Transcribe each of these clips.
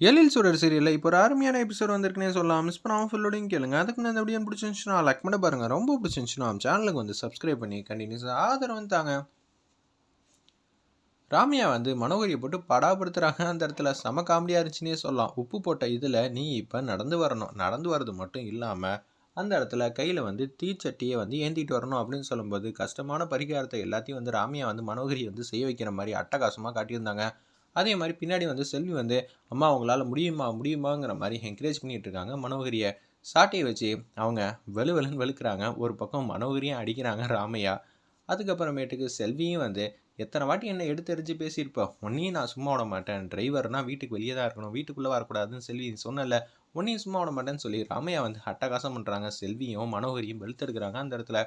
எழில் சுடர் சீரியலில் இப்போ ஒரு அருமையான எபிசோட் வந்திருக்குனே சொல்லலாம். மிஸ் பண்ணாமல் ஃபுல்லோடையும் கேளுங்க. அதுக்கு நான் இந்த பிடிச்சிருந்துச்சுன்னா லைக் பண்ண பாருங்கள் ரொம்ப பிடிச்சிருந்துச்சுன்னா சேனலுக்கு வந்து சப்ஸ்கிரைப் பண்ணி கண்டினியூஸாக ஆதரவு தாங்க. ராமியா வந்து மனோகரியை போட்டு படாப்படுத்துகிறாங்க அந்த இடத்துல செம காமெடியாக இருந்துச்சுன்னே சொல்லலாம். உப்பு போட்ட இதில் நீ இப்போ நடந்து வரணும். நடந்து வர்றது மட்டும் இல்லாமல் அந்த இடத்துல கையில் வந்து தீச்சட்டியை வந்து ஏந்திட்டு வரணும் அப்படின்னு சொல்லும்போது கஷ்டமான பரிகாரத்தை எல்லாத்தையும் வந்து ராமியா வந்து மனோகரி வந்து செய்ய வைக்கிற மாதிரி அட்டகாசமாக காட்டியிருந்தாங்க. அதே மாதிரி பின்னாடி வந்து செல்வி வந்து அம்மா அவங்களால முடியுமா? முடியுமாங்கிற மாதிரி என்கரேஜ் பண்ணிகிட்டு இருக்காங்க மனோகரியை சாட்டையை வச்சு அவங்க வெளு வெளுன்னு வெளுக்கிறாங்க. ஒரு பக்கம் மனோகரியும் அடிக்கிறாங்க ராமையா. அதுக்கப்புறமேட்டுக்கு செல்வியும் வந்து எத்தனை வாட்டி என்ன எடுத்து எரிஞ்சு பேசியிருப்பேன் உன்னையும் நான் சும்மா விட மாட்டேன். டிரைவர்னால் வீட்டுக்கு வெளியே தான் இருக்கணும். வீட்டுக்குள்ளே வரக்கூடாதுன்னு செல்வி சொன்னல உன்னையும் சும்மா விட மாட்டேன்னு சொல்லி ராமையா வந்து அட்டகாசம் பண்ணுறாங்க செல்வியும் மனோகரியும் வெளுத்தெடுக்கிறாங்க. அந்த இடத்துல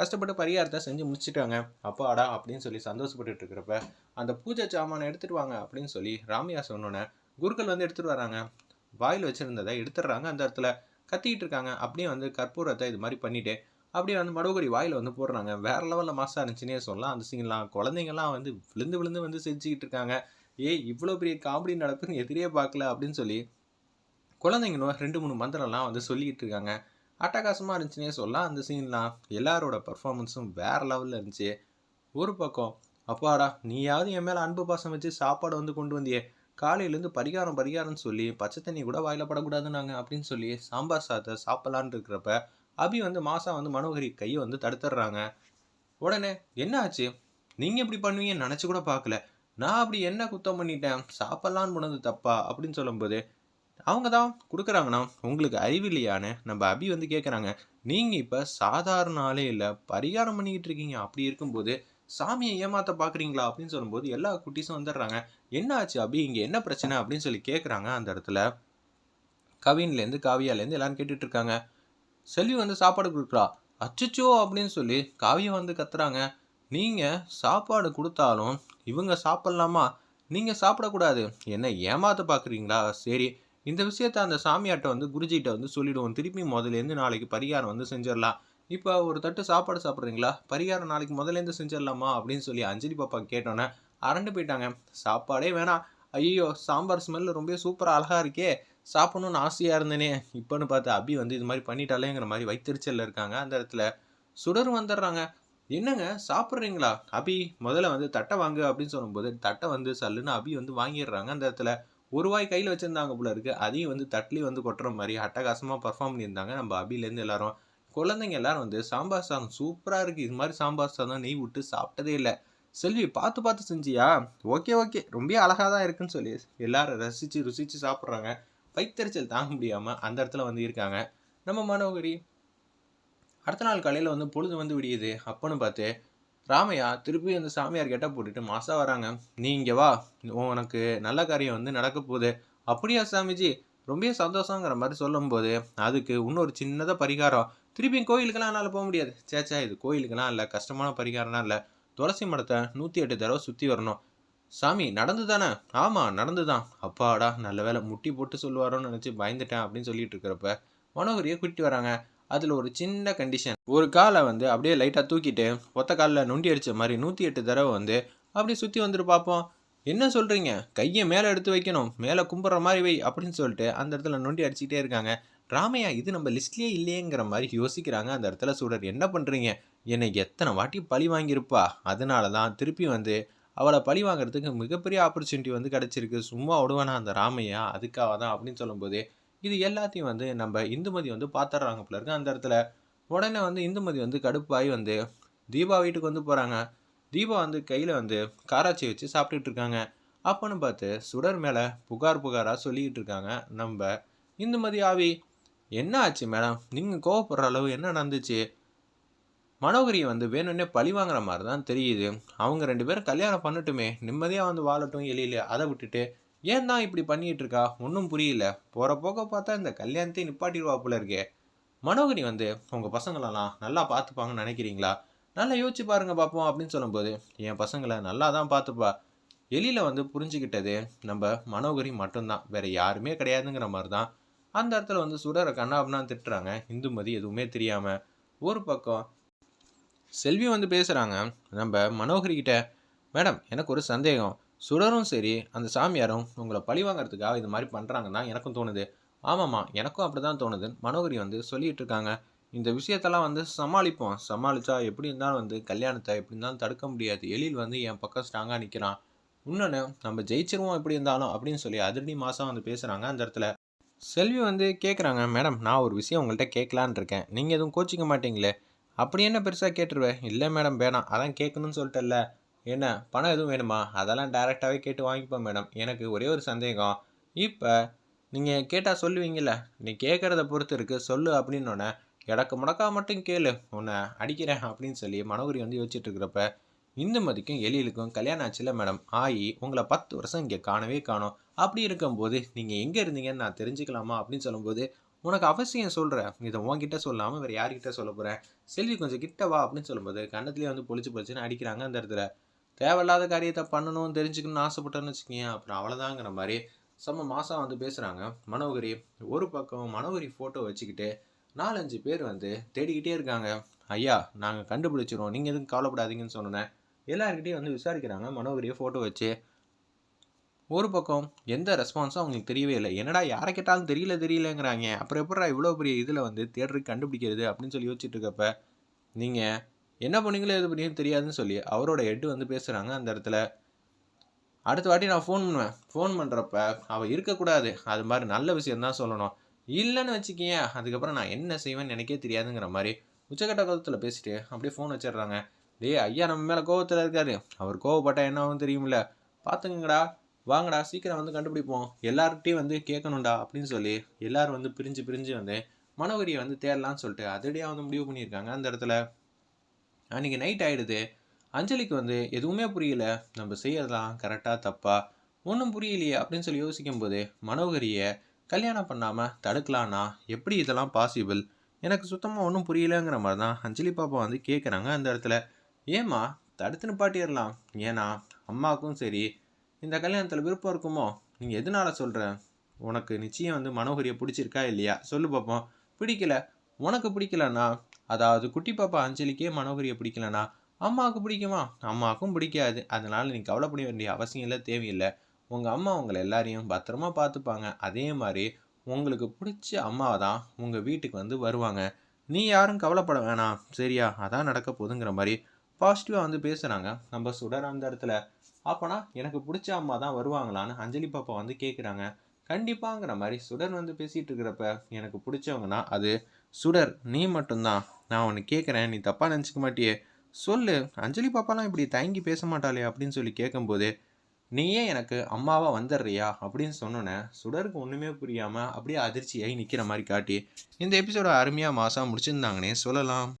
கஷ்டப்பட்டு பரிகாரத்தை செஞ்சு முடிச்சிட்டாங்க. அப்பாடா அப்படின்னு சொல்லி சந்தோஷப்பட்டுட்டு இருக்கிறப்ப அந்த பூஜை சாமானை எடுத்துட்டு வாங்க அப்படின்னு சொல்லி ராமையா சொன்னோன்னே குருக்கள் வந்து எடுத்துட்டு வராங்க. வாயில் வச்சுருந்ததை எடுத்துடுறாங்க அந்த இடத்துல. கத்திக்கிட்டு இருக்காங்க. அப்படியே வந்து கற்பூரத்தை இது மாதிரி பண்ணிவிட்டு அப்படியே வந்து மடகுரி வாயில் வந்து போடுறாங்க. வேற லெவலில் மாசாக இருந்துச்சுன்னே சொல்லலாம். அந்த சீன்லாம் குழந்தைங்கள்லாம் வந்து விழுந்து விழுந்து வந்து செஞ்சுக்கிட்டு இருக்காங்க. ஏய் இவ்வளோ பெரிய காமெடி நடக்குன்னு எதிரியே பார்க்கல அப்படின்னு சொல்லி குழந்தைங்களும் ரெண்டு மூணு மந்திரம்லாம் வந்து சொல்லிக்கிட்டு இருக்காங்க. அட்டகாசமாக இருந்துச்சுன்னே சொல்லலாம். அந்த சீன்லாம் எல்லாரோட பர்ஃபார்மன்ஸும் வேறு லெவலில் இருந்துச்சு. ஒரு பக்கம் அப்பாடா நீயாவது என் மேலே அன்பு பாசம் வச்சு சாப்பாடு வந்து கொண்டு வந்தியே. காலையிலேருந்து பரிகாரம் பரிகாரம்னு சொல்லி பச்சை தண்ணி கூட வாயில படக்கூடாதுன்னாங்க அப்படின்னு சொல்லி சாம்பார் சாதத்தை சாப்பிட்லான்னு இருக்கிறப்ப அபி வந்து மாசா வந்து மனோகரி கையை வந்து தடுத்துடுறாங்க. உடனே என்ன ஆச்சு நீங்கள் இப்படி பண்ணுவீங்கன்னு நினச்சி கூட பார்க்கல. நான் அப்படி என்ன குத்தம் பண்ணிட்டேன்? சாப்பிட்லான்னு போனது தப்பா? அப்படின்னு சொல்லும்போது அவங்க தான் கொடுக்குறாங்கண்ணா. உங்களுக்கு அறிவு நம்ம அபி வந்து கேட்குறாங்க நீங்கள் இப்போ சாதாரண ஆளே இல்லை பரிகாரம் பண்ணிக்கிட்டு இருக்கீங்க. அப்படி இருக்கும்போது சாமியை ஏமாற்ற பார்க்குறீங்களா அப்படின்னு சொல்லும்போது எல்லா குட்டீஸும் வந்துடுறாங்க. என்ன ஆச்சு அபி? இங்கே என்ன பிரச்சனை அப்படின்னு சொல்லி கேட்குறாங்க அந்த இடத்துல. கவின்லேருந்து காவியாலேருந்து எல்லாரும் கேட்டுட்டு இருக்காங்க. செல்வி வந்து சாப்பாடு கொடுக்குறா. அச்சச்சோ அப்படின்னு சொல்லி காவியம் வந்து கத்துறாங்க. நீங்கள் சாப்பாடு கொடுத்தாலும் இவங்க சாப்பிட்லாமா? நீங்கள் சாப்பிடக்கூடாது. என்ன ஏமாற்ற பார்க்குறீங்களா சரி இந்த விஷயத்த அந்த சாமியாட்ட வந்து குருஜிகிட்ட வந்து சொல்லிவிடுவோம் திருப்பி முதலேருந்து நாளைக்கு பரிகாரம் வந்து செஞ்சிடலாம். இப்போ ஒரு தட்டு சாப்பாடு சாப்பிட்றீங்களா? பரிகாரம் நாளைக்கு முதலேருந்து செஞ்சிடலாமா? அப்படின்னு சொல்லி அஞ்சலி பாப்பா கேட்டோன்னே அரண்டு போயிட்டாங்க. சாப்பாடே வேணாம். ஐயோ சாம்பார் ஸ்மெல் ரொம்ப சூப்பராக அழகாக இருக்கே. சாப்பிடணும்னு ஆசையாக இருந்தேனே. இப்போன்னு பார்த்து அபி வந்து இது மாதிரி பண்ணிட்டாலேங்கிற மாதிரி வைத்தறிச்சலில் இருக்காங்க. அந்த இடத்துல சுடர் வந்துடுறாங்க. என்னங்க? சாப்பிட்றீங்களா? அபி முதல்ல வந்து தட்டை வாங்கு அப்படின்னு சொல்லும்போது தட்டை வந்து சல்லுன்னு அபி வந்து வாங்கிடுறாங்க அந்த இடத்துல. ஒரு வாய் கையில் வச்சுருந்தாங்க போல இருக்குது அதையும் வந்து தட்லி வந்து கொட்டுற மாதிரி அட்டகாசமாக பர்ஃபார்ம் பண்ணியிருந்தாங்க. நம்ம அபிலேருந்து எல்லாரும் குழந்தைங்க எல்லாரும் வந்து சாம்பார் சாதம் சூப்பராக இருக்குது இது மாதிரி சாம்பார் சாதம் நெய் விட்டு சாப்பிட்டதே இல்லை. செல்வி பார்த்து பார்த்து செஞ்சியா? Okay okay. ரொம்ப அழகாக தான் இருக்குன்னு சொல்லி எல்லாரும் ரசித்து ருசித்து சாப்பிட்றாங்க. வைத்தறிச்சல் தாங்க முடியாமல் அந்த இடத்துல வந்து இருக்காங்க. நம்ம மனோகரி அடுத்த நாள் காலையில் வந்து பொழுது வந்து விடியுது. அப்போன்னு பார்த்து ராமையா திருப்பி அந்த சாமியார் கெட்ட போட்டுட்டு மாசா வராங்க. நீ இங்கே வா. உனக்கு நல்ல காரியம் வந்து நடக்க போகுது. அப்படியா சாமிஜி? ரொம்ப சந்தோஷங்கிற மாதிரி சொல்லும்போது அதுக்கு இன்னொரு சின்னதாக பரிகாரம். திருப்பியும் கோயிலுக்கெல்லாம் என்னால் போக முடியாது. சேச்சா இது கோயிலுக்கெல்லாம் இல்லை. கஷ்டமான பரிகாரம்லாம் இல்லை. துளசி மடத்தை நூற்றி எட்டு தடவை சுற்றி வரணும். சாமி நடந்து தானே ஆமாம் நடந்து தான் அப்பாடா நல்ல வேலை முட்டி போட்டு சொல்லுவாரோன்னு நினச்சி பயந்துட்டேன் அப்படின்னு சொல்லிட்டு இருக்கிறப்ப மனோகரியை கூட்டிட்டு வராங்க. அதில் ஒரு சின்ன கண்டிஷன் ஒரு காலை வந்து அப்படியே லைட்டாக தூக்கிட்டு ஒத்த காலில் நொண்டி அடித்த மாதிரி நூற்றி எட்டு தடவை வந்து அப்படியே சுற்றி வந்துட்டு பார்ப்போம் என்ன சொல்கிறீங்க கையை மேலே எடுத்து வைக்கணும். மேலே கும்பிட்ற மாதிரி வை அப்படின்னு சொல்லிட்டு அந்த இடத்துல நொண்டி அடிச்சுக்கிட்டே இருக்காங்க. ராமையா இது நம்ம லிஸ்ட்லேயே இல்லையேங்கிற மாதிரி யோசிக்கிறாங்க. அந்த இடத்துல சூடர் என்ன பண்ணுறீங்க என்னை எத்தனை வாட்டி பழி வாங்கியிருப்பா? அதனால தான் திருப்பி வந்து அவளை பழி வாங்குறதுக்கு மிகப்பெரிய ஆப்பர்ச்சுனிட்டி வந்து கிடச்சிருக்கு. சும்மா விடுவானா அந்த ராமையா? அதுக்காக தான் அப்படின்னு சொல்லும்போது இது எல்லாத்தையும் வந்து நம்ம இந்துமதி வந்து பார்த்துட்றாங்க போல இருக்கு. அந்த இடத்துல உடனே வந்து இந்துமதி வந்து கடுப்பாகி வந்து தீபா வீட்டுக்கு வந்து போகிறாங்க தீபா வந்து கையில் வந்து காராச்சி வச்சு சாப்பிட்டுட்டு இருக்காங்க. அப்போன்னு பார்த்து சுடர் மேலே புகார் புகாராக சொல்லிக்கிட்டு இருக்காங்க. நம்ம இந்துமதி ஆவி என்ன ஆச்சு மேடம்? நீங்கள் கோவப்படுற அளவு என்ன நடந்துச்சு? மனோகரியை வந்து வேணும்னே பழி வாங்குற மாதிரி தான் தெரியுது. அவங்க ரெண்டு பேரும் கல்யாணம் பண்ணட்டுமே. நிம்மதியாக வந்து வாழட்டும் எளியில அதை விட்டுட்டு ஏன் தான் இப்படி பண்ணிட்டு இருக்கா ஒன்றும் புரியல. போகிற போக பார்த்தா இந்த கல்யாணத்தையும் நிப்பாட்டிடுவா போல இருக்கே. மனோகரி வந்து உங்கள் பசங்களெல்லாம் நல்லா பார்த்துப்பாங்கன்னு நினைக்கிறீங்களா? நல்லா யோசிச்சு பாருங்க பார்ப்போம் அப்படின்னு சொல்லும்போது என் பசங்களை நல்லா தான் பார்த்துப்பா. எலியில் வந்து புரிஞ்சுக்கிட்டது நம்ம மனோகரி மட்டும்தான். வேற யாருமே கிடையாதுங்கிற மாதிரி தான் அந்த இடத்துல வந்து சுடரை கண்ணாபுனா திட்டுறாங்க. இந்துமதி எதுவுமே தெரியாமல் ஒரு பக்கம் செல்வி வந்து பேசுகிறாங்க நம்ம மனோகரிக்கிட்ட மேடம் எனக்கு ஒரு சந்தேகம். சுடரும் சரி அந்த சாமியாரும் உங்களை பழி வாங்குறதுக்காக இது மாதிரி பண்ணுறாங்கன்னா தான் எனக்கும் தோணுது. ஆமாம்மா எனக்கும் அப்படி தான் தோணுது. மனோகரி வந்து சொல்லிட்டு இருக்காங்க இந்த விஷயத்தெல்லாம் வந்து சமாளிப்போம். சமாளித்தா எப்படி இருந்தாலும் வந்து கல்யாணத்தை எப்படி இருந்தாலும் தடுக்க முடியாது. எழில் வந்து என் பக்கம் ஸ்ட்ராங்காக நிற்கிறான் இன்னொன்று நம்ம ஜெயிச்சிருவோம் எப்படி இருந்தாலும் அப்படின்னு சொல்லி அதிரடி மாதம் வந்து பேசுகிறாங்க அந்த இடத்துல. செல்வி வந்து கேட்குறாங்க மேடம் நான் ஒரு விஷயம் உங்கள்கிட்ட கேட்கலான் இருக்கேன். நீங்கள் எதுவும் கோச்சிக்க மாட்டீங்களே? அப்படி என்ன பெருசாக கேட்டுருவேன் இல்லை மேடம் வேணாம். அதான் கேட்கணும்னு சொல்லிட்டல்ல என்ன பணம் எதுவும் வேணுமா? அதெல்லாம் டேரெக்டாகவே கேட்டு வாங்கிப்போம் மேடம் எனக்கு ஒரே ஒரு சந்தேகம். இப்போ நீங்கள் கேட்டால் சொல்லுவீங்கள்ல நீ கேட்குறத பொறுத்து இருக்குது சொல்லு அப்படின்னோடனே எடக்கு முடக்கா மட்டும் கேளு. உன்னை அடிக்கிறேன் அப்படின்னு சொல்லி மனோகரி வந்து யோசிச்சுட்டு இருக்கிறப்ப இந்துமதிக்கும் எழிலுக்கும் கல்யாணம் ஆச்சுல மேடம் ஆயி உங்களை பத்து வருஷம் இங்கே காணவே காணும். அப்படி இருக்கும்போது நீங்கள் எங்கே இருந்தீங்கன்னு நான் தெரிஞ்சுக்கலாமா அப்படின்னு சொல்லும்போது உனக்கு அவசியம் சொல்கிறேன் இதை உன்கிட்ட சொல்லாமல் வேறு யார்கிட்ட சொல்ல போகிறேன் செல்வி கொஞ்சம் கிட்ட வா அப்படின்னு சொல்லும்போது கண்ணத்துலேயே வந்து பொழிச்சு பொழிச்சுன்னு அடிக்கிறாங்க அந்த இடத்துல. தேவையில்லாத காரியத்தை பண்ணணும் தெரிஞ்சுக்கணும்னு ஆசைப்பட்டேன்னு வச்சுக்கோங்க. அப்புறம் அவ்வளோதாங்கிற மாதிரி செம்ம மாதம் வந்து பேசுகிறாங்க மனோகரி ஒரு பக்கம் மனோகரி ஃபோட்டோ வச்சுக்கிட்டு நாலஞ்சு பேர் வந்து தேடிக்கிட்டே இருக்காங்க. ஐயா நாங்கள் கண்டுபிடிச்சிருவோம். நீங்கள் எதுவும் கவலைப்படாதீங்கன்னு சொன்னேன் எல்லாருக்கிட்டையும் வந்து விசாரிக்கிறாங்க. மனோகரியை ஃபோட்டோ வச்சு ஒரு பக்கம் எந்த ரெஸ்பான்ஸும் அவங்களுக்கு தெரியவே இல்லை. என்னடா யாரை கேட்டாலும் தெரியல தெரியலங்கிறாங்க. அப்புறம் எப்படா இவ்வளோ பெரிய இதில் வந்து தேடுறதுக்கு கண்டுபிடிக்கிறது அப்படின்னு சொல்லி யோசிச்சுட்டு இருக்கப்ப நீங்கள் என்ன பண்ணீங்களோ எது பண்ணீங்கன்னு தெரியாதுன்னு சொல்லி அவரோட ஹெட் வந்து பேசுகிறாங்க அந்த இடத்துல. அடுத்த வாட்டி நான் ஃபோன் பண்ணுவேன். ஃபோன் பண்ணுறப்ப அவள் இருக்கக்கூடாது. அது மாதிரி நல்ல விஷயந்தான் சொல்லணும். இல்லைன்னு வச்சுக்கிங்க. அதுக்கப்புறம் நான் என்ன செய்வேன்னு எனக்கே தெரியாதுங்கிற மாதிரி உச்சக்கட்ட கோபத்தில் பேசிட்டு அப்படியே ஃபோன் வச்சிடுறாங்க. டேய் ஐயா நம்ம மேலே கோவத்தில் இருக்காரு. அவர் கோவப்பட்டால் என்ன ஆகும் தெரியுமில்ல பார்த்துங்கடா வாங்கடா சீக்கிரம் வந்து கண்டுபிடிப்போம். எல்லார்கிட்டையும் வந்து கேட்கணும்டா அப்படின்னு சொல்லி எல்லோரும் வந்து பிரிஞ்சு பிரிஞ்சு வந்து மனோகரியை வந்து தேடலான்னு சொல்லிட்டு அதடியாக வந்து முடிவு பண்ணியிருக்காங்க அந்த இடத்துல. அன்றைக்கி நைட் ஆகிடுது அஞ்சலிக்கு வந்து எதுவுமே புரியல. நம்ம செய்யறதெல்லாம் கரெக்டாக தப்பா? ஒன்றும் புரியலையே. அப்படின்னு சொல்லி யோசிக்கும் போது மனோகரியை கல்யாணம் பண்ணாமல் தடுக்கலான்னா எப்படி இதெல்லாம் பாசிபிள் எனக்கு சுத்தமாக ஒன்றும் புரியலங்கிற மாதிரி தான் அஞ்சலி பாப்பா வந்து கேட்குறாங்க அந்த இடத்துல. ஏம்மா தடுத்து நிப்பாட்டிடலாம் ஏன்னா அம்மாவுக்கும் சரி இந்த கல்யாணத்தில் விருப்பம் இருக்குமோ? நீங்கள் எதனால சொல்கிற உனக்கு நிச்சயம் வந்து மனோகரியை பிடிச்சிருக்கா இல்லையா? சொல்லு பார்ப்போம் பிடிக்கல. உனக்கு பிடிக்கலன்னா அதாவது குட்டி பாப்பா அஞ்சலிக்கே மனோகரியை பிடிக்கலனா அம்மாவுக்கு பிடிக்குமா? அம்மாவுக்கும் பிடிக்காது. அதனால் நீ கவலைப்பட வேண்டிய அவசியம் இல்லை தேவையில்லை. உங்கள் அம்மா உங்களை எல்லாரையும் பத்திரமா பார்த்துப்பாங்க. அதே மாதிரி உங்களுக்கு பிடிச்ச அம்மாவை தான் உங்கள் வீட்டுக்கு வந்து வருவாங்க. நீ யாரும் கவலைப்பட வேணாம். சரியா? அதான் நடக்க போகுதுங்கிற மாதிரி பாசிட்டிவாக வந்து பேசுகிறாங்க நம்ம சுடர் அந்த இடத்துல. அப்போனா எனக்கு பிடிச்ச அம்மா தான் வருவாங்களான்னு அஞ்சலி பாப்பா வந்து கேட்குறாங்க கண்டிப்பாங்கிற மாதிரி சுடர் வந்து பேசிகிட்டு இருக்கிறப்ப எனக்கு பிடிச்சவங்கன்னா அது சுடர். நீ மட்டும்தான். நான் உன்னை கேட்குறேன் நீ தப்பாக நினச்சிக்க மாட்டியே. சொல்லு அஞ்சலி பாப்பாலாம் இப்படி தயங்கி பேச மாட்டாளே அப்படின்னு சொல்லி கேட்கும்போது நீயே எனக்கு அம்மாவாக வந்துடுறியா அப்படின்னு சொன்னோன்னே சுடருக்கு ஒன்றுமே புரியாமல் அப்படியே அதிர்ச்சியாகி நிற்கிற மாதிரி காட்டி இந்த எபிசோட அருமையாக மாதம் முடிச்சிருந்தாங்கன்னே சொல்லலாம்.